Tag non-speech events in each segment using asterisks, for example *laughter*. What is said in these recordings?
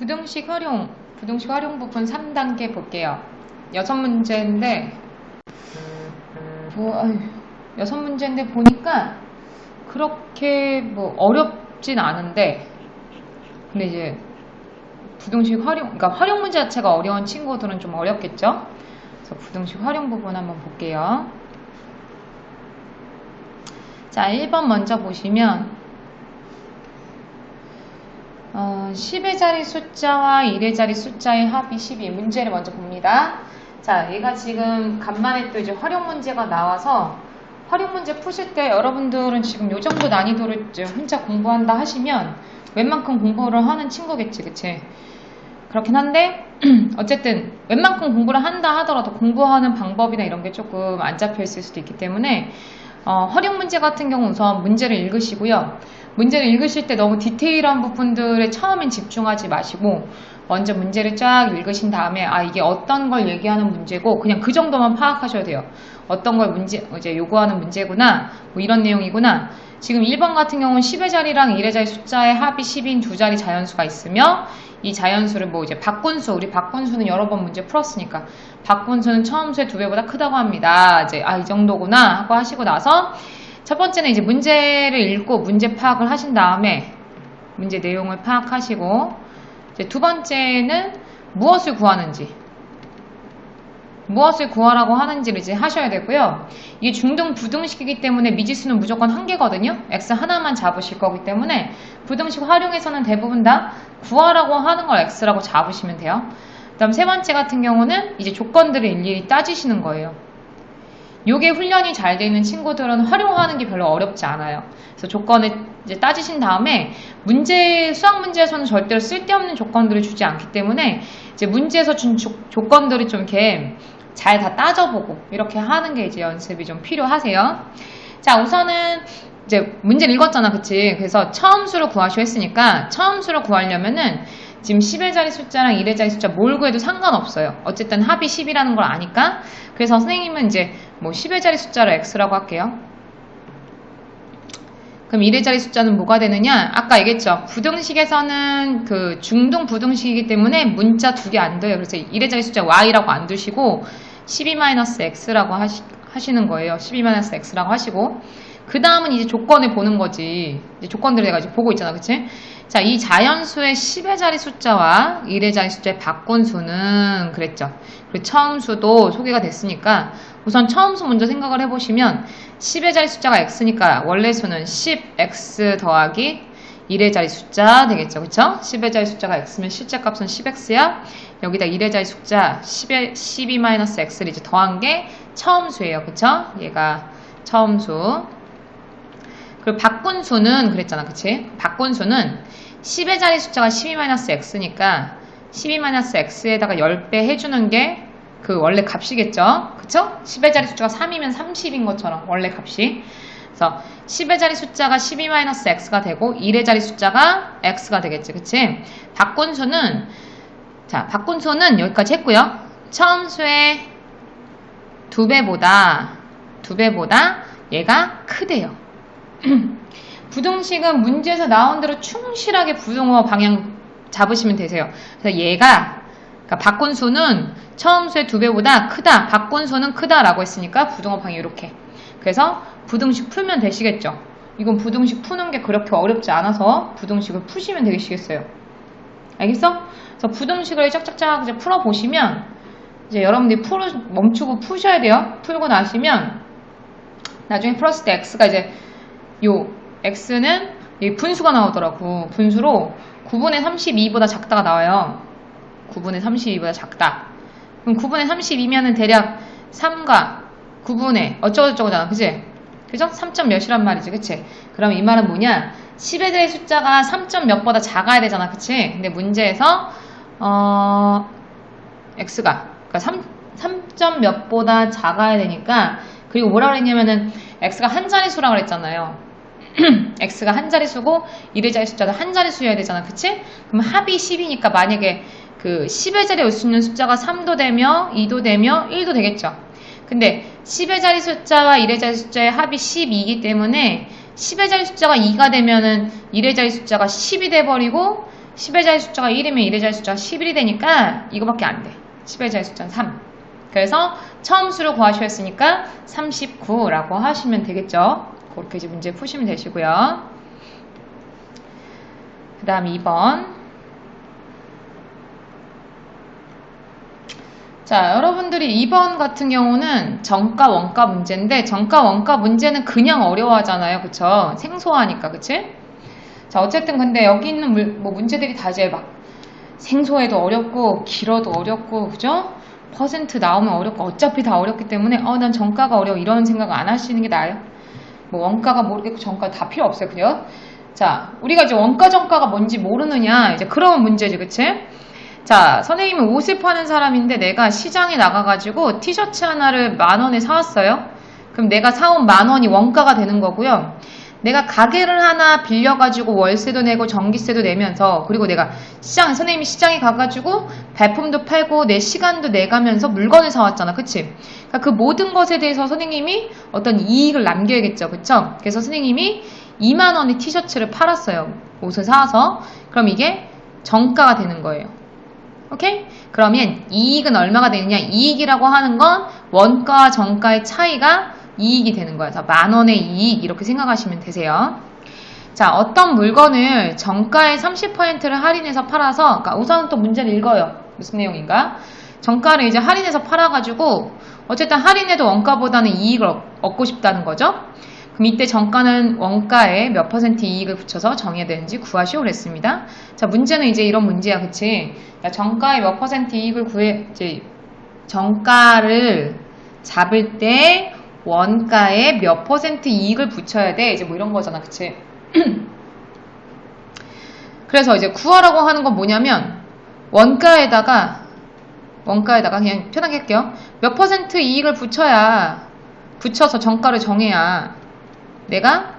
부등식 활용, 부등식 활용 부분 3단계 볼게요. 여섯 문제인데, 뭐, 아유, 여섯 문제인데 보니까 그렇게 뭐 어렵진 않은데, 근데 이제 부등식 활용, 그러니까 활용 문제 자체가 어려운 친구들은 좀 어렵겠죠? 그래서 부등식 활용 부분 한번 볼게요. 자, 1번 먼저 보시면, 어, 10의 자리 숫자와 1의 자리 숫자의 합이 12. 문제를 먼저 봅니다. 자, 얘가 지금 간만에 또 이제 활용 문제가 나와서 활용 문제 푸실 때 여러분들은 지금 요 정도 난이도를 혼자 공부한다 하시면 웬만큼 공부를 하는 친구겠지, 그치? 그렇긴 한데, *clears throat* 어쨌든 웬만큼 공부를 한다 하더라도 공부하는 방법이나 이런 게 조금 안 잡혀 있을 수도 있기 때문에 어, 활용 문제 같은 경우 우선 문제를 읽으시고요. 문제를 읽으실 때 너무 디테일한 부분들에 처음엔 집중하지 마시고 먼저 문제를 쫙 읽으신 다음에 아 이게 어떤 걸 얘기하는 문제고 그냥 그 정도만 파악하셔야 돼요. 어떤 걸 문제 이제 요구하는 문제구나 뭐 이런 내용이구나. 지금 1번 같은 경우는 10의 자리랑 1의 자리 숫자의 합이 10인 두 자리 자연수가 있으며 이 자연수를 뭐 이제 박분수 우리 박분수는 여러 번 문제 풀었으니까 박분수는 처음수의 두 배보다 크다고 합니다. 이제 아 이 정도구나 하고 하시고 나서 첫 번째는 이제 문제를 읽고 문제 파악을 하신 다음에 문제 내용을 파악하시고 두 번째는 무엇을 구하는지 무엇을 구하라고 하는지를 이제 하셔야 되고요. 이게 중등 부등식이기 때문에 미지수는 무조건 한 개거든요. x 하나만 잡으실 거기 때문에 부등식 활용에서는 대부분 다 구하라고 하는 걸 x라고 잡으시면 돼요. 그다음 세 번째 같은 경우는 이제 조건들을 일일이 따지시는 거예요. 요게 훈련이 잘 되어 있는 친구들은 활용하는 게 별로 어렵지 않아요. 그래서 조건을 이제 따지신 다음에 문제 수학 문제에서는 절대로 쓸데없는 조건들을 주지 않기 때문에 이제 문제에서 준 조, 조건들이 좀 이렇게 잘 다 따져보고 이렇게 하는 게 이제 연습이 좀 필요하세요. 자, 우선은 이제 문제를 읽었잖아, 그치? 그래서 처음 수를 구하시오 했으니까 처음 수를 구하려면은 지금 10의 자리 숫자랑 1의 자리 숫자 뭘 구해도 상관없어요. 어쨌든 합이 10이라는 걸 아니까. 그래서 선생님은 이제 뭐 10의 자리 숫자를 x라고 할게요. 그럼 1의 자리 숫자는 뭐가 되느냐? 아까 얘기했죠. 부등식에서는 그 중등 부등식이기 때문에 문자 두 개 안 돼요. 그래서 1의 자리 숫자 y라고 안 두시고 12-x라고 하시, 하시는 거예요. 12-x라고 하시고. 그 다음은 이제 조건을 보는 거지. 이제 조건들을 내가 이제 보고 있잖아. 그치? 자, 이 자연수의 10의 자리 숫자와 1의 자리 숫자의 바꾼 수는 그랬죠. 그리고 처음 수도 소개가 됐으니까 우선 처음 수 먼저 생각을 해보시면 10의 자리 숫자가 x니까 원래 수는 10x 더하기 1의 자리 숫자 되겠죠. 그쵸? 10의 자리 숫자가 x면 실제 값은 10x야. 여기다 1의 자리 숫자 10의, 12-x를 이제 더한 게 처음수예요. 그쵸? 얘가 처음수. 그리고 바꾼 수는 그랬잖아. 그치? 바꾼 수는 10의 자리 숫자가 12-x니까 12-x에다가 10배 해주는 게 그 원래 값이겠죠? 그쵸? 10의 자리 숫자가 3이면 30인 것처럼 원래 값이 그래서 10의 자리 숫자가 12-x가 되고 1의 자리 숫자가 x가 되겠지 그치? 바꾼 수는 자 바꾼 수는 여기까지 했고요 처음 수의 두 배보다 두 배보다 얘가 크대요 *clears throat* 부등식은 문제에서 나온 대로 충실하게 부등호 방향 잡으시면 되세요. 그래서 얘가 그러니까 바꾼수는 처음 수의 두 배보다 크다. 바꾼수는 크다라고 했으니까 부등호 방향 이렇게. 그래서 부등식 풀면 되시겠죠. 이건 부등식 푸는 게 그렇게 어렵지 않아서 부등식을 푸시면 되시겠어요. 알겠어? 그래서 부등식을 짝짝짝 이제 풀어 보시면 이제 여러분들이 풀어 멈추고 푸셔야 돼요. 풀고 나시면 나중에 플러스 때 x가 이제 요 x는 이 분수가 나오더라고. 분수로 9분의 32보다 작다가 나와요. 9분의 32보다 작다. 그럼 9분의 32면은 대략 3과 9분의 어쩌고저쩌고잖아. 그치? 그죠? 3점 몇이란 말이지. 그치? 그럼 이 말은 뭐냐? 10에 대해 숫자가 3점 몇보다 작아야 되잖아. 그치? 근데 문제에서 어 x가 그러니까 3, 3점 몇보다 작아야 되니까 그리고 뭐라 그랬냐면은 x가 한 자릿수라고 그랬잖아요. *clears throat* x가 한 자릿수고 1의 자리 숫자도 한 자릿수여야 되잖아. 그치? 그럼 합이 10이니까 만약에 그 10의 자리에 올 수 있는 숫자가 3도 되며 2도 되며 1도 되겠죠. 근데 10의 자리 숫자와 1의 자리 숫자의 합이 12이기 때문에 10의 자리 숫자가 2가 되면은 1의 자리 숫자가 10이 돼버리고 10의 자리 숫자가 1이면 1의 자리 숫자가 11이 되니까 이거밖에 안 돼. 10의 자리 숫자는 3. 그래서 처음 수를 구하셔야 했으니까 39라고 하시면 되겠죠. 그렇게 이제 문제 푸시면 되시고요. 그 다음 2번. 자, 여러분들이 2번 같은 경우는 정가 원가 문제인데 정가 원가 문제는 그냥 어려워하잖아요. 그쵸? 생소하니까, 그치? 자, 어쨌든 근데 여기 있는 물, 뭐 문제들이 다 이제 막 생소해도 어렵고 길어도 어렵고 그죠? 퍼센트 나오면 어렵고 어차피 다 어렵기 때문에 어 난 정가가 어려워 이런 생각 안 하시는 게 나아요. 뭐 원가가 모르겠고 정가 다 필요 없어요. 그죠? 자, 우리가 이제 원가 정가가 뭔지 모르느냐 이제 그런 문제지. 그치? 자, 선생님은 옷을 파는 사람인데 내가 시장에 나가가지고 티셔츠 하나를 만 원에 사왔어요. 그럼 내가 사온 만 원이 원가가 되는 거고요. 내가 가게를 하나 빌려가지고 월세도 내고 전기세도 내면서 그리고 내가 시장 선생님이 시장에 가가지고 발품도 팔고 내 시간도 내가면서 물건을 사왔잖아. 그치? 그러니까 그 모든 것에 대해서 선생님이 어떤 이익을 남겨야겠죠. 그쵸? 그래서 선생님이 2만원의 티셔츠를 팔았어요. 옷을 사와서. 그럼 이게 정가가 되는 거예요. 오케이? 그러면 이익은 얼마가 되느냐? 이익이라고 하는 건 원가와 정가의 차이가 이익이 되는 거예요. 만 원의 이익 이렇게 생각하시면 되세요. 자, 어떤 물건을 정가의 30%를 할인해서 팔아서, 그러니까 우선 또 문제를 읽어요. 무슨 내용인가? 정가를 이제 할인해서 팔아가지고, 어쨌든 할인해도 원가보다는 이익을 얻- 얻고 싶다는 거죠. 그럼 이때 정가는 원가에 몇 퍼센트 이익을 붙여서 정해야 되는지 구하시오 그랬습니다. 자, 문제는 이제 이런 문제야, 그치? 야, 정가에 몇 퍼센트 이익을 구해, 이제, 정가를 잡을 때 원가에 몇 퍼센트 이익을 붙여야 돼? 이제 뭐 이런 거잖아, 그치? *clears throat* 그래서 이제 구하라고 하는 건 뭐냐면, 원가에다가, 원가에다가 그냥 편하게 할게요. 몇 퍼센트 이익을 붙여야, 붙여서 정가를 정해야, 내가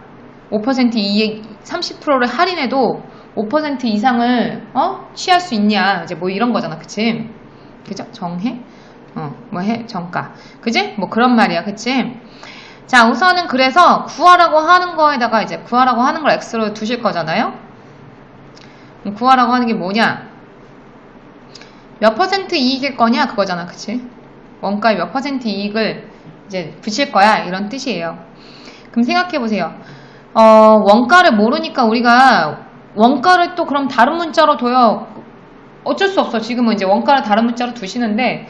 5% 이익, 30%를 할인해도 5% 이상을, 어? 취할 수 있냐. 이제 뭐 이런 거잖아, 그치? 그죠? 정해? 어, 뭐 해? 정가. 그지? 뭐 그런 말이야, 그치? 자, 우선은 그래서 구하라고 하는 거에다가 이제 구하라고 하는 걸 X로 두실 거잖아요? 구하라고 하는 게 뭐냐? 몇 퍼센트 이익일 거냐? 그거잖아, 그치? 원가에 몇 퍼센트 이익을 이제 붙일 거야? 이런 뜻이에요. 그럼 생각해 보세요. 어, 원가를 모르니까 우리가 원가를 또 그럼 다른 문자로 둬요. 어쩔 수 없어. 지금은 이제 원가를 다른 문자로 두시는데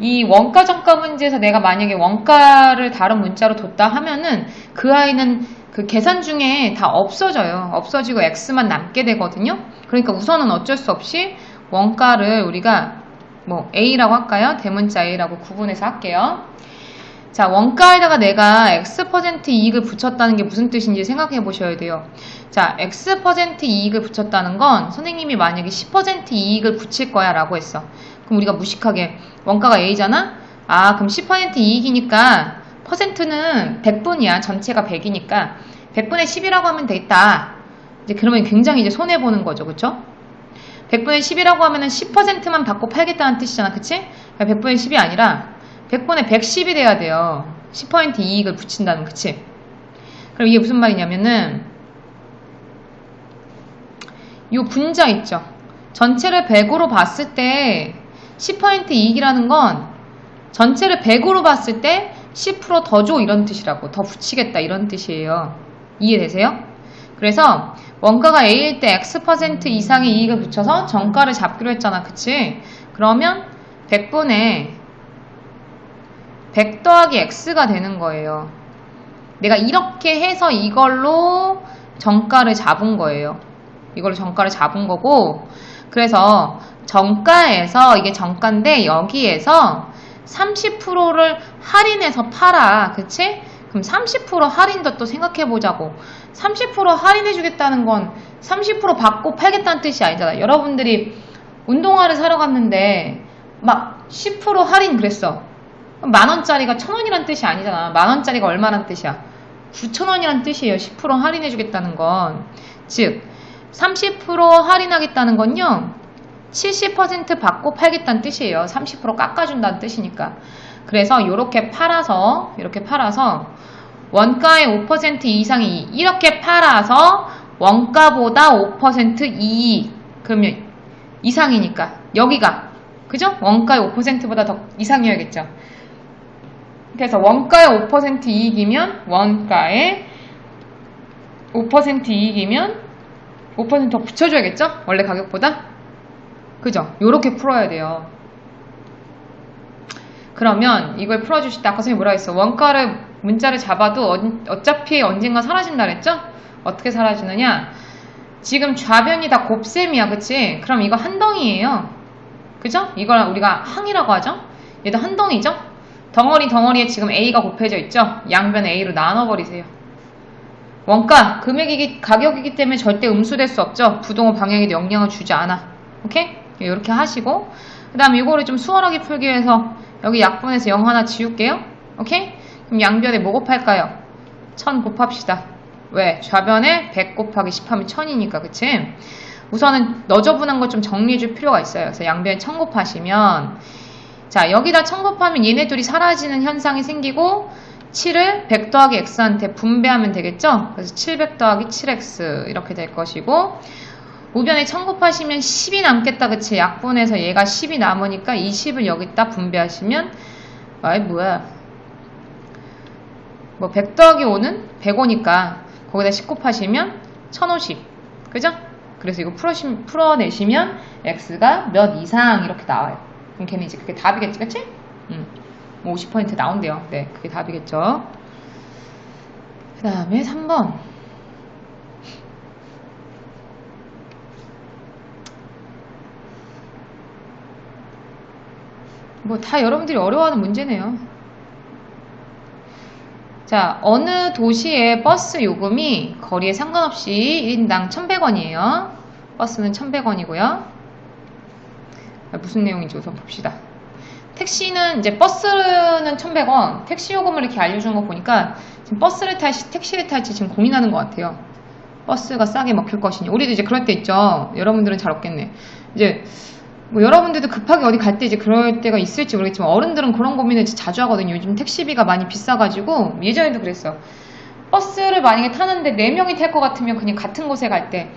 이 원가 정가 문제에서 내가 만약에 원가를 다른 문자로 뒀다 하면은 그 아이는 그 계산 중에 다 없어져요. 없어지고 x만 남게 되거든요. 그러니까 우선은 어쩔 수 없이 원가를 우리가 뭐 a라고 할까요? 대문자 a라고 구분해서 할게요. 자, 원가에다가 내가 x% 이익을 붙였다는 게 무슨 뜻인지 생각해 보셔야 돼요. 자, x% 이익을 붙였다는 건 선생님이 만약에 10% 이익을 붙일 거야 라고 했어. 그럼 우리가 무식하게 원가가 a잖아? 아, 그럼 10% 이익이니까 퍼센트는 100분이야. 전체가 100이니까 100분의 10이라고 하면 되겠다. 이제 그러면 굉장히 이제 손해 보는 거죠. 그쵸 100분의 10이라고 하면은 10%만 받고 팔겠다는 뜻이잖아. 그치? 100분의 10이 아니라 100분의 110이 돼야 돼요. 10% 이익을 붙인다는, 그치? 그럼 이게 무슨 말이냐면은, 요 분자 있죠? 전체를 100으로 봤을 때 10% 이익이라는 건 전체를 100으로 봤을 때 10%더 줘 이런 뜻이라고 더 붙이겠다 이런 뜻이에요. 이해되세요? 그래서 원가가 A일 때 X% 이상의 이익을 붙여서 정가를 잡기로 했잖아. 그치? 그러면 100분의 100 더하기 X가 되는 거예요. 내가 이렇게 해서 이걸로 정가를 잡은 거예요. 이걸로 정가를 잡은 거고, 그래서 정가에서, 이게 정가인데, 여기에서 30%를 할인해서 팔아. 그치? 그럼 30% 할인도 또 생각해 보자고. 30% 할인해 주겠다는 건 30% 받고 팔겠다는 뜻이 아니잖아. 여러분들이 운동화를 사러 갔는데, 막 10% 할인 그랬어. 만 원짜리가 천 원이란 뜻이 아니잖아. 만 원짜리가 얼마란 뜻이야? 9천 원이란 뜻이에요. 10% 할인해 주겠다는 건. 즉, 30% 할인하겠다는 건요. 70% 받고 팔겠다는 뜻이에요. 30% 깎아준다는 뜻이니까. 그래서 이렇게 팔아서 이렇게 팔아서 원가의 5% 이상이 이렇게 팔아서 원가보다 5% 이익 그러면 이상이니까 여기가 그죠? 원가의 5%보다 더 이상이어야겠죠. 그래서 원가의 5% 이익이면 원가의 5% 이익이면 5%더 붙여줘야겠죠? 원래 가격보다? 그죠? 요렇게 풀어야 돼요. 그러면 이걸 풀어주실 때 아까 선생님 뭐라 했어? 원가를 문자를 잡아도 어, 어차피 언젠가 사라진다 그랬죠? 어떻게 사라지느냐? 지금 좌변이 다 곱셈이야 그치? 그럼 이거 한 덩이에요. 그죠? 이걸 우리가 항이라고 하죠? 얘도 한 덩이죠? 덩어리 덩어리에 지금 A가 곱해져 있죠? 양변 A로 나눠버리세요. 원가, 금액이기, 가격이기 때문에 절대 음수될 수 없죠? 부동호 방향에도 영향을 주지 않아. 오케이? 이렇게 하시고 그 다음에 이거를 좀 수월하게 풀기 위해서 여기 약분해서 0 하나 지울게요. 오케이? 그럼 양변에 뭐 곱할까요? 1000 곱합시다. 왜? 좌변에 100 곱하기 10 하면 1000이니까 그치? 우선은 너저분한 것좀 정리해 줄 필요가 있어요. 그래서 양변에 1000 곱하시면 자 여기다 1000 곱하면 얘네 둘이 사라지는 현상이 생기고 7을 100 더하기 x한테 분배하면 되겠죠? 그래서 700 더하기 7x 이렇게 될 것이고 우변에 1000 곱하시면 10이 남겠다 그치? 약분해서 얘가 10이 남으니까 이 10을 여기다 분배하시면 아이 뭐야 뭐 100 더하기 5는 105니까 거기다 10 곱하시면 1050 그죠? 그래서 이거 풀어시, 풀어내시면 x가 몇 이상 이렇게 나와요 그럼 걔는 이제 그게 답이겠지 그치? 음. 뭐50% 나온대요 네 그게 답이겠죠 그 다음에 3번 뭐 다 여러분들이 어려워하는 문제네요. 자, 어느 도시의 버스 요금이 거리에 상관없이 1인당 1,100원이에요. 버스는 1,100원이고요. 무슨 내용인지 우선 봅시다. 택시는 이제 버스는 1,100원, 택시 요금을 이렇게 알려준 거 보니까 지금 버스를 탈지 택시를 탈지 지금 고민하는 것 같아요. 버스가 싸게 먹힐 것이니. 우리도 이제 그럴 때 있죠. 여러분들은 잘 없겠네. 이제 뭐 여러분들도 급하게 어디 갈 때 이제 그럴 때가 있을지 모르겠지만 어른들은 그런 고민을 자주 하거든요. 요즘 택시비가 많이 비싸가지고 예전에도 그랬어. 버스를 만약에 타는데 4명이 탈 것 같으면 그냥 같은 곳에 갈 때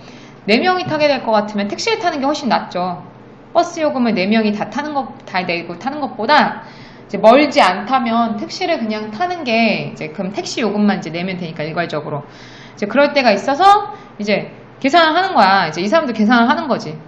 4명이 타게 될 것 같으면 택시를 타는 게 훨씬 낫죠. 버스 요금을 4명이 다 타는 것, 다 내고 타는 것보다 이제 멀지 않다면 택시를 그냥 타는 게 이제 그럼 택시 요금만 이제 내면 되니까 일괄적으로 이제 그럴 때가 있어서 이제 계산을 하는 거야. 이제 이 사람도 계산을 하는 거지.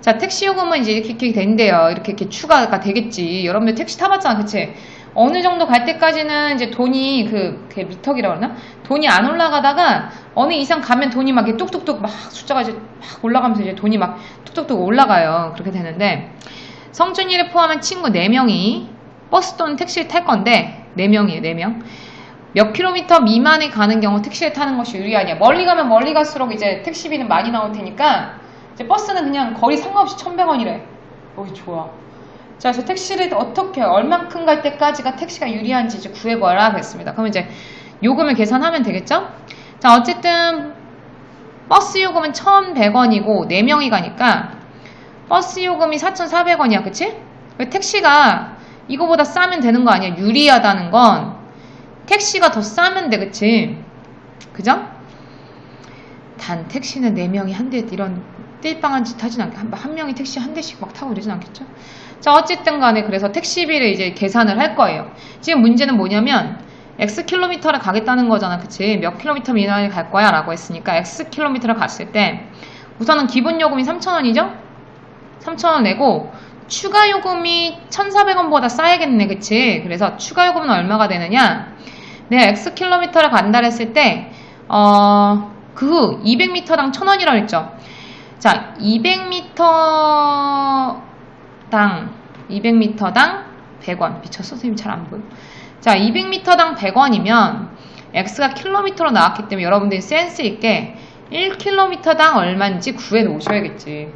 자, 택시 요금은 이제 이렇게, 이렇게 된대요. 이렇게, 이렇게 추가가 되겠지. 여러분들 택시 타봤잖아, 그치? 어느 정도 갈 때까지는 이제 돈이 그, 그 미터기라고 그러나? 돈이 안 올라가다가 어느 이상 가면 돈이 막 이렇게 뚝뚝뚝 막 숫자가 이제 막 올라가면서 이제 돈이 막 뚝뚝뚝 올라가요. 그렇게 되는데, 성준이를 포함한 친구 4명이 버스 또는 택시를 탈 건데, 4명이에요, 4명. 몇 킬로미터 미만에 가는 경우 택시를 타는 것이 유리하냐. 멀리 가면 멀리 갈수록 이제 택시비는 많이 나올 테니까, 이제 버스는 그냥 거리 상관없이 1,100원이래. 어이 좋아. 자, 그래서 택시를 어떻게 얼만큼 갈 때까지가 택시가 유리한지 이제 구해보라 그랬습니다. 그럼 이제 요금을 계산하면 되겠죠? 자, 어쨌든 버스 요금은 1,100원이고 4명이 가니까 버스 요금이 4,400원이야. 그치? 택시가 이거보다 싸면 되는 거 아니야? 유리하다는 건 택시가 더 싸면 돼. 그치? 그죠? 단 택시는 4명이 한 대 이런 띨빵한 짓 하진 않게 한, 한 명이 택시 한 대씩 막 타고 그러진 않겠죠? 자 어쨌든 간에 그래서 택시비를 이제 계산을 할 거예요. 지금 문제는 뭐냐면 X 킬로미터를 가겠다는 거잖아. 그치? 몇 킬로미터 미만을 갈 거야 라고 했으니까 X 킬로미터를 갔을 때 우선은 기본 요금이 3,000원이죠? 3,000원 내고 추가 요금이 1,400원보다 싸야겠네. 그치? 그래서 추가 요금은 얼마가 되느냐? 내가 X 킬로미터를 간다 했을 때 어, 그 후 200m당 1,000원이라고 했죠. 자, 200m당 200m당 100원. 미쳤어, 선생님 잘 안 보여. 자, 200m당 100원이면 x가 킬로미터로 나왔기 때문에 여러분들이 센스 있게 1km당 얼마인지 구해 놓으셔야겠지.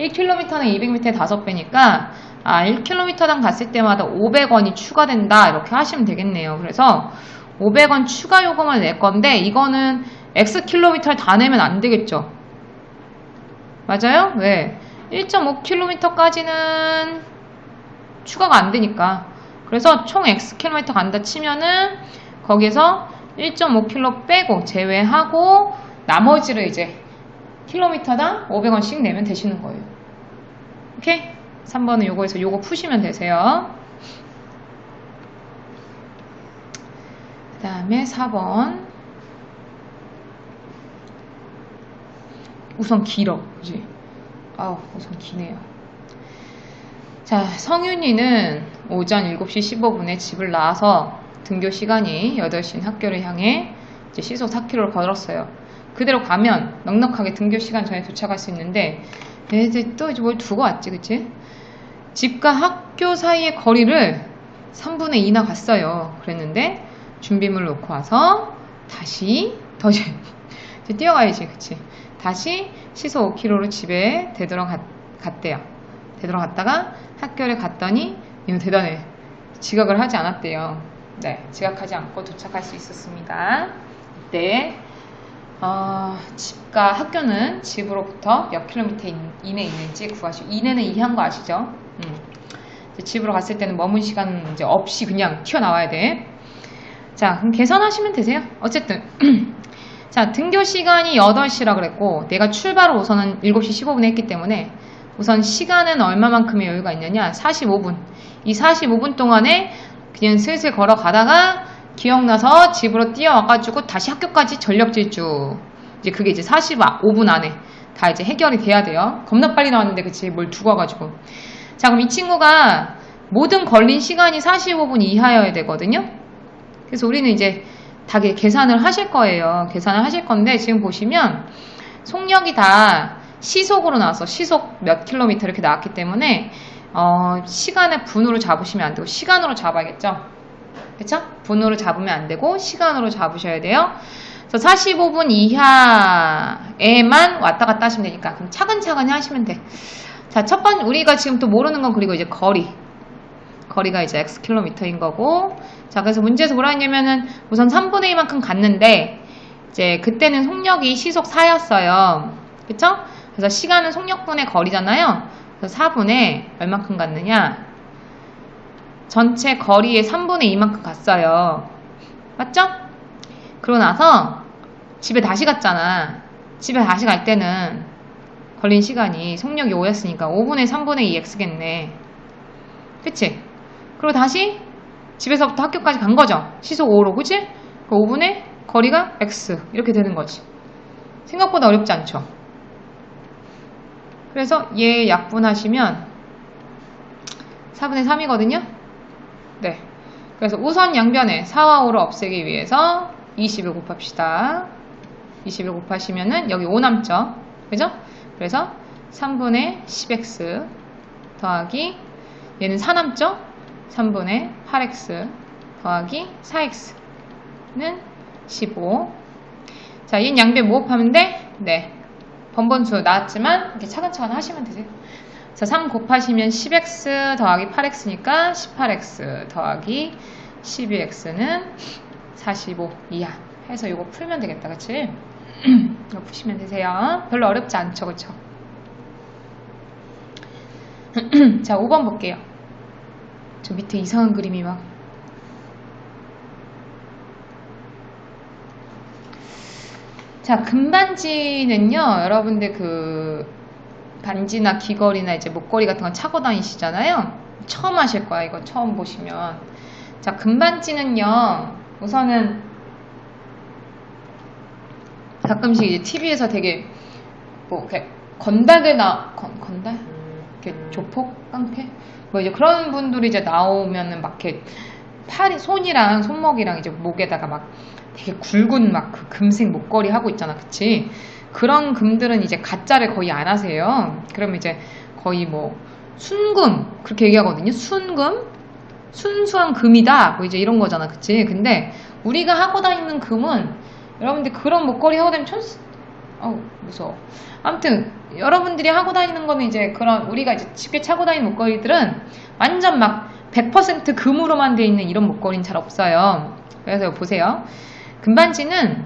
1km는 200m의 5배니까 아, 1km당 갔을 때마다 500원이 추가된다. 이렇게 하시면 되겠네요. 그래서 500원 추가 요금을 낼 건데 이거는 x 킬로미터를 다 내면 안 되겠죠. 맞아요? 왜? 1.5km까지는 추가가 안 되니까. 그래서 총 Xkm 간다 치면은 거기서 1.5km 빼고 제외하고 나머지를 이제 킬로미터당 500원씩 내면 되시는 거예요. 오케이? 3번은 요거에서 요거 푸시면 되세요. 그 다음에 4번. 우선 길어. 그지? 아우, 우선 기네요. 자, 성윤이는 오전 7시 15분에 집을 나와서 등교 시간이 8시인 학교를 향해 이제 시속 4km를 걸었어요. 그대로 가면 넉넉하게 등교 시간 전에 도착할 수 있는데 얘들 또 이제 뭘 두고 왔지, 그치? 집과 학교 사이의 거리를 3분의 2나 갔어요. 그랬는데 준비물 놓고 와서 다시 더 뛰어가야지, 그치? 다시 시속 5km로 집에 되돌아갔, 갔대요. 되돌아갔다가 학교를 갔더니 이거 대단해. 지각을 하지 않았대요. 네, 지각하지 않고 도착할 수 있었습니다. 이때 어, 집과 학교는 집으로부터 몇 킬로미터 인- 이내에 있는지 구하시고 이내는 이해한 거 아시죠? 음. 집으로 갔을 때는 머문 시간 이제 없이 그냥 튀어나와야 돼. 자, 그럼 계산하시면 되세요. 어쨌든 *clears throat* 자, 등교 시간이 8시라 그랬고 내가 출발을 우선은 7시 15분에 했기 때문에 우선 시간은 얼마만큼의 여유가 있느냐? 45분. 이 45분 동안에 그냥 슬슬 걸어가다가 기억나서 집으로 뛰어와가지고 다시 학교까지 전력 질주. 이제 그게 이제 45분 안에 다 이제 해결이 돼야 돼요. 겁나 빨리 나왔는데 그치? 뭘 두고 와가지고. 자, 그럼 이 친구가 모든 걸린 시간이 45분 이하여야 되거든요. 그래서 우리는 이제 다 계산을 하실 거예요. 계산을 하실 건데 지금 보시면 속력이 다 시속으로 나와서 시속 몇 킬로미터 이렇게 나왔기 때문에 어, 시간을 분으로 잡으시면 안 되고 시간으로 잡아야겠죠. 그쵸? 분으로 잡으면 안 되고 시간으로 잡으셔야 돼요. 그래서 45분 이하에만 왔다 갔다 하시면 되니까 그럼 차근차근 히 하시면 돼. 자, 첫 번째 우리가 지금 또 모르는 건 그리고 이제 거리. 거리가 이제 x 킬로미터인 거고. 자, 그래서 문제에서 뭐라 했냐면은 우선 3분의 2만큼 갔는데 이제 그때는 속력이 시속 4였어요. 그쵸? 그래서 시간은 속력분의 거리잖아요. 그래서 4분의 얼만큼 갔느냐? 전체 거리의 3분의 2만큼 갔어요. 맞죠? 그러고 나서 집에 다시 갔잖아. 집에 다시 갈 때는 걸린 시간이 속력이 5였으니까 5분의 3분의 2x겠네. 그치? 그리고 다시 집에서부터 학교까지 간 거죠. 시속 5로, 그치? 그 5분의 거리가 x. 이렇게 되는 거지. 생각보다 어렵지 않죠? 그래서 얘 약분하시면 4분의 3이거든요? 네. 그래서 우선 양변에 4와 5를 없애기 위해서 20을 곱합시다. 20을 곱하시면은 여기 5 남죠? 그죠? 그래서 3분의 10x 더하기 얘는 4 남죠? 3분의 8x 더하기 4x는 15. 자, 얘는 양변 모읍하면 돼? 네. 번번수 나왔지만 이렇게 차근차근 하시면 되세요. 자, 3 곱하시면 10x 더하기 8x니까 18x 더하기 12x는 45 이하 해서 이거 풀면 되겠다. 그치? *clears throat* 이거 푸시면 되세요. 별로 어렵지 않죠. 그쵸? *clears throat* 자, 5번 볼게요. 저 밑에 이상한 그림이 막 자, 금반지는요, 여러분들 그, 반지나 귀걸이나 이제 목걸이 같은 거 차고 다니시잖아요? 처음 하실 거야, 이거 처음 보시면. 자, 금반지는요, 우선은 가끔씩 이제 TV에서 되게, 뭐, 이렇게 건달들 나, 건, 건달? 이렇게 조폭? 깡패? 뭐 이제 그런 분들이 이제 나오면은 막 이렇게 팔이, 손이랑 손목이랑 이제 목에다가 막 되게 굵은 막 그 금색 목걸이 하고 있잖아, 그치? 그런 금들은 이제 가짜를 거의 안 하세요. 그러면 이제 거의 뭐 순금 그렇게 얘기하거든요. 순금, 순수한 금이다, 뭐 이제 이런 거잖아, 그치? 근데 우리가 하고 다니는 금은 여러분들 그런 목걸이 하고 다니면 천스, 어우 무서워. 아무튼 여러분들이 하고 다니는 거는 이제 그런 우리가 이제 쉽게 차고 다니는 목걸이들은 완전 막 100% 금으로만 돼 있는 이런 목걸이는 잘 없어요. 그래서 보세요. 금반지는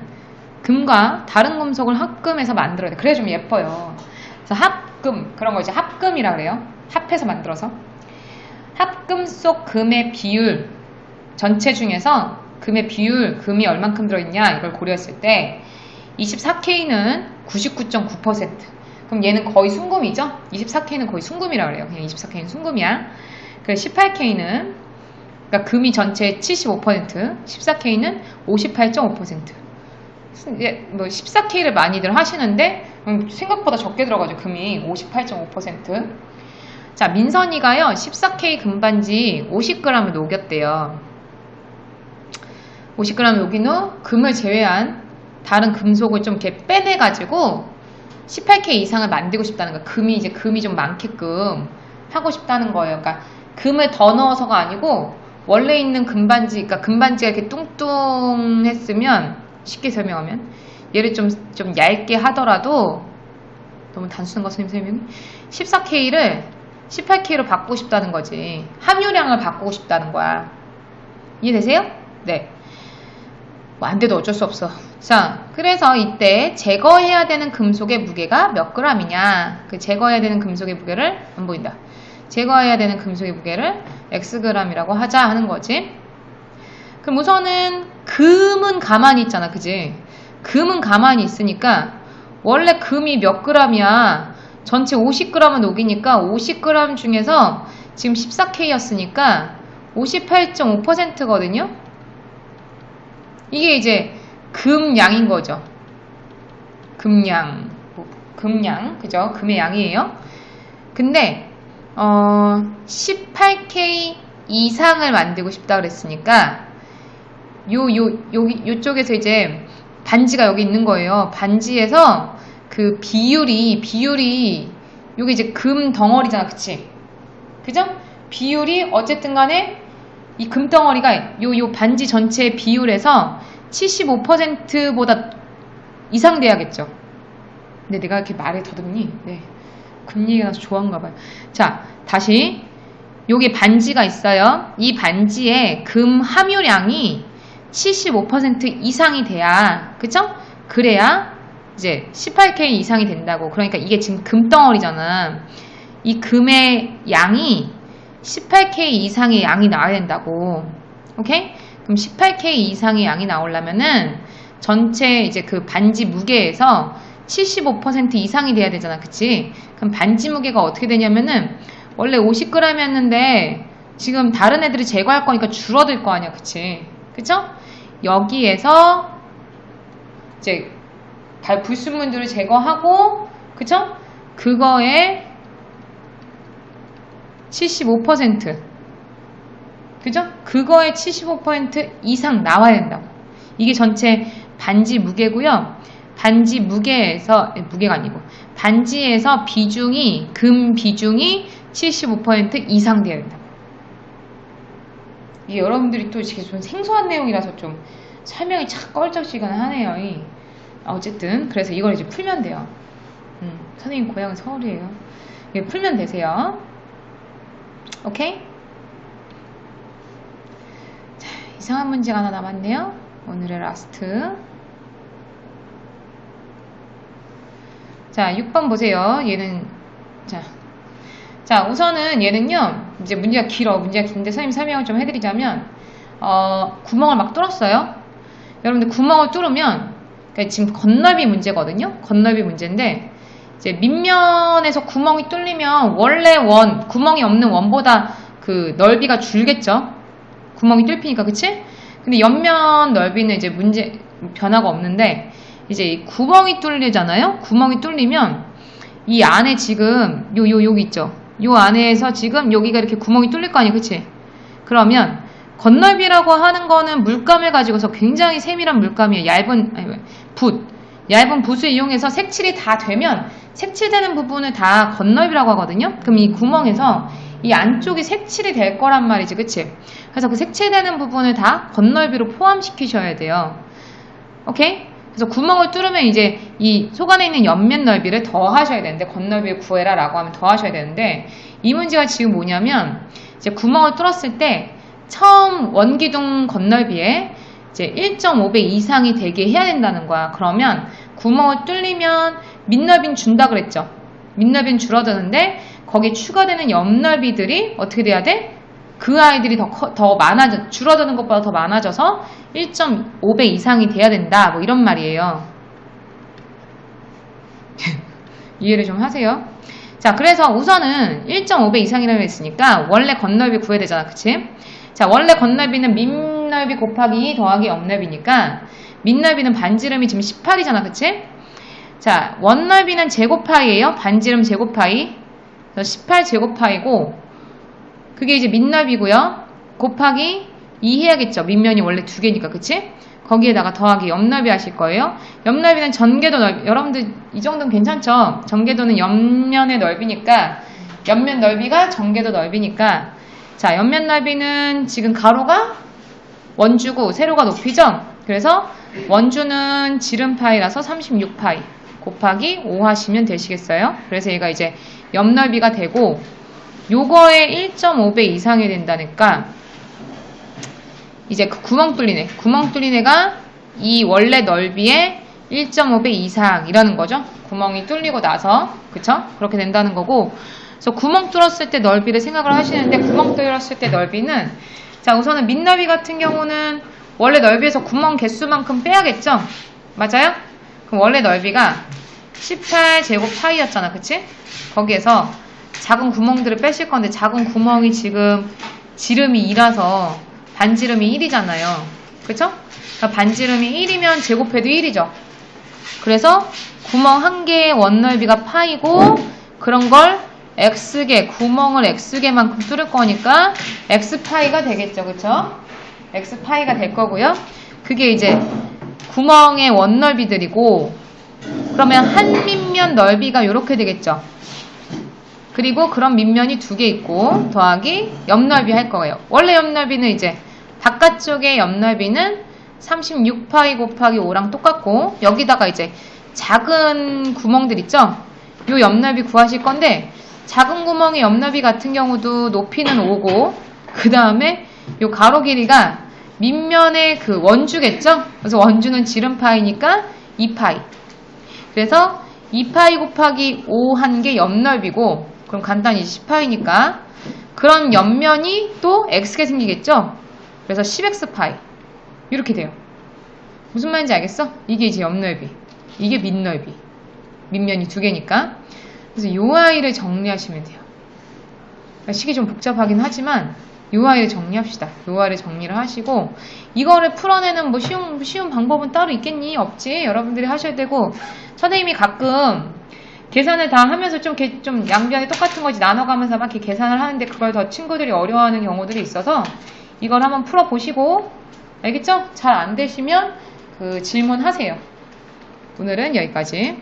금과 다른 금속을 합금해서 만들어야 돼. 그래야 좀 예뻐요. 그래서 합금 그런 거 이제 합금이라 그래요. 합해서 만들어서 합금 속 금의 비율 전체 중에서 금의 비율 금이 얼만큼 들어있냐 이걸 고려했을 때 24K는 99.9%. 그럼 얘는 거의 순금이죠? 24K는 거의 순금이라 그래요. 그냥 24K는 순금이야. 그 18K는 그러니까 금이 전체 75%, 14K는 58.5%. 이제 뭐 14K를 많이들 하시는데 음, 생각보다 적게 들어가죠. 금이 58.5%. 자, 민선이가요. 14K 금반지 50g을 녹였대요. 50g 녹인 후 금을 제외한 다른 금속을 좀 이렇게 빼내가지고 18K 이상을 만들고 싶다는 거예요. 금이 이제 금이 좀 많게끔 하고 싶다는 거예요. 그러니까 금을 더 넣어서가 아니고 원래 있는 금반지, 그러니까 금반지가 이렇게 뚱뚱했으면 쉽게 설명하면 얘를 좀, 좀 얇게 하더라도 너무 단순한 거 선생님 설명이 14K를 18K로 바꾸고 싶다는 거지. 함유량을 바꾸고 싶다는 거야. 이해되세요? 네. 뭐 안 돼도 어쩔 수 없어. 자, 그래서 이때 제거해야 되는 금속의 무게가 몇 g이냐. 그 제거해야 되는 금속의 무게를 안 보인다. 제거해야 되는 금속의 무게를 xg이라고 하자 하는 거지. 그럼 우선은 금은 가만히 있잖아. 그지? 금은 가만히 있으니까 원래 금이 몇 g이야. 전체 50g은 녹이니까 50g 중에서 지금 14K였으니까 58.5%거든요. 이게 이제 금양인 거죠. 금양. 뭐, 금양. 그죠? 금의 양이에요. 근데, 어, 18K 이상을 만들고 싶다 그랬으니까, 요, 요, 여기, 요쪽에서 이제 반지가 여기 있는 거예요. 반지에서 그 비율이, 비율이, 요게 이제 금 덩어리잖아. 그치? 그죠? 비율이 어쨌든 간에 이 금덩어리가 요, 요 반지 전체의 비율에서 75%보다 이상 돼야겠죠. 근데 내가 이렇게 말을 더듬니? 네. 금 얘기가 나서 좋아한가 봐요. 자, 다시. 요게 반지가 있어요. 이 반지의 금 함유량이 75% 이상이 돼야, 그쵸? 그래야 이제 18K 이상이 된다고. 그러니까 이게 지금 금덩어리잖아. 이 금의 양이 18K 이상의 양이 나와야 된다고. 오케이? 그럼 18K 이상의 양이 나오려면은 전체 이제 그 반지 무게에서 75% 이상이 돼야 되잖아. 그치? 그럼 반지 무게가 어떻게 되냐면은 원래 50g이었는데 지금 다른 애들이 제거할 거니까 줄어들 거 아니야. 그치? 그쵸? 여기에서 이제 발 불순물들을 제거하고 그쵸? 그거에 75% 그죠? 그거의 75% 이상 나와야 된다고. 이게 전체 반지 무게고요. 반지 무게에서 아니, 무게가 아니고 반지에서 비중이 금 비중이 75% 이상 되어야 된다. 이게 여러분들이 또 이렇게 좀 생소한 내용이라서 좀 설명이 착 껄쩍지근 하네요. 이. 어쨌든 그래서 이걸 이제 풀면 돼요. 음, 선생님 고향은 서울이에요. 이게 풀면 되세요. 오케이? 자, 이상한 문제가 하나 남았네요. 오늘의 라스트. 자, 6번 보세요. 얘는, 자. 자, 우선은 얘는요, 이제 문제가 길어. 문제가 긴데 선생님 설명을 좀 해드리자면, 어, 구멍을 막 뚫었어요. 여러분들 구멍을 뚫으면, 그러니까 지금 건너비 문제거든요. 건너비 문제인데, 이제 밑면에서 구멍이 뚫리면 원래 원, 구멍이 없는 원보다 그 넓이가 줄겠죠? 구멍이 뚫히니까, 그치? 근데 옆면 넓이는 이제 문제, 변화가 없는데, 이제 이 구멍이 뚫리잖아요? 구멍이 뚫리면, 이 안에 지금, 요, 요, 여기 있죠? 요 안에서 지금 여기가 이렇게 구멍이 뚫릴 거 아니에요? 그치? 그러면, 건널비라고 하는 거는 물감을 가지고서 굉장히 세밀한 물감이에요. 얇은, 아니, 붓. 얇은 붓을 이용해서 색칠이 다 되면 색칠되는 부분을 다 건널비라고 하거든요. 그럼 이 구멍에서 이 안쪽이 색칠이 될 거란 말이지, 그치? 그래서 그 색칠되는 부분을 다 건널비로 포함시키셔야 돼요. 오케이? 그래서 구멍을 뚫으면 이제 이 속 안에 있는 옆면 넓이를 더 하셔야 되는데, 건널비를 구해라 라고 하면 더 하셔야 되는데, 이 문제가 지금 뭐냐면, 이제 구멍을 뚫었을 때, 처음 원기둥 건널비에 이제 1.5배 이상이 되게 해야 된다는 거야. 그러면 구멍을 뚫리면 밑넓이는 준다 그랬죠. 밑넓이는 줄어드는데 거기에 추가되는 옆넓이들이 어떻게 돼야 돼? 그 아이들이 더, 커, 더 많아져, 줄어드는 것보다 더 많아져서 1.5배 이상이 돼야 된다. 뭐 이런 말이에요. *laughs* 이해를 좀 하세요. 자, 그래서 우선은 1.5배 이상이라고 했으니까 원래 건너비 구해야 되잖아. 그치? 자, 원래 건너비는 밑넓이 곱하기 더하기 옆넓이니까 밑넓이는 반지름이 지금 18이잖아. 그치? 자, 원넓이는 제곱파이예요. 반지름 제곱파이. 그래서 18제곱파이고 그게 이제 밑넓이고요. 곱하기 2 해야겠죠. 밑면이 원래 두 개니까. 그치? 거기에다가 더하기 옆넓이 하실 거예요. 옆넓이는 전개도 넓이. 여러분들 이 정도는 괜찮죠? 전개도는 옆면의 넓이니까 옆면 넓이가 전개도 넓이니까 자, 옆면 넓이는 지금 가로가 원주고 세로가 높이죠? 그래서 원주는 지름파이라서 36파이 곱하기 5 하시면 되시겠어요? 그래서 얘가 이제 옆넓이가 되고 요거의 1.5배 이상이 된다니까 이제 그 구멍 뚫린 애 구멍 뚫린 애가 이 원래 넓이의 1.5배 이상 이라는 거죠. 구멍이 뚫리고 나서 그쵸? 그렇게 된다는 거고 그래서 구멍 뚫었을 때 넓이를 생각을 하시는데 구멍 뚫었을 때 넓이는 자 우선은 밑넓이 같은 경우는 원래 넓이에서 구멍 개수만큼 빼야겠죠? 맞아요? 그럼 원래 넓이가 18제곱 파이였잖아 그치? 거기에서 작은 구멍들을 빼실 건데 작은 구멍이 지금 지름이 2라서 반지름이 1이잖아요 그쵸? 그러니까 반지름이 1이면 제곱해도 1이죠 그래서 구멍 한 개의 원넓이가 파이고 그런 걸 x개 구멍을 x개만큼 뚫을 거니까 x파이가 되겠죠 그쵸? X파이가 될 거고요. 그게 이제 구멍의 원넓이들이고 그러면 한 밑면 넓이가 이렇게 되겠죠. 그리고 그런 밑면이 두 개 있고 더하기 옆넓이 할 거예요. 원래 옆넓이는 이제 바깥쪽의 옆넓이는 36파이 곱하기 5랑 똑같고 여기다가 이제 작은 구멍들 있죠? 요 옆넓이 구하실 건데 작은 구멍의 옆넓이 같은 경우도 높이는 5고 그 다음에 요 가로 길이가 밑면의 그 원주겠죠? 그래서 원주는 지름파이니까 2파이 그래서 2파이 곱하기 5 한 게 옆넓이고 그럼 간단히 10파이니까 그런 옆면이 또 x가 생기겠죠? 그래서 10x파이 이렇게 돼요. 무슨 말인지 알겠어? 이게 이제 옆넓이, 이게 밑넓이. 밑면이 두 개니까. 그래서 이 아이를 정리하시면 돼요. 그러니까 식이 좀 복잡하긴 하지만 이 아이를 정리합시다. 이 아이를 정리를 하시고 이거를 풀어내는 뭐 쉬운 쉬운 방법은 따로 있겠니? 없지. 여러분들이 하셔야 되고 선생님이 가끔 계산을 다 하면서 좀, 개- 좀 양변이 똑같은 거지 나눠가면서 막 이렇게 계산을 하는데 그걸 더 친구들이 어려워하는 경우들이 있어서 이걸 한번 풀어보시고 알겠죠? 잘 안 되시면 그 질문하세요. 오늘은 여기까지.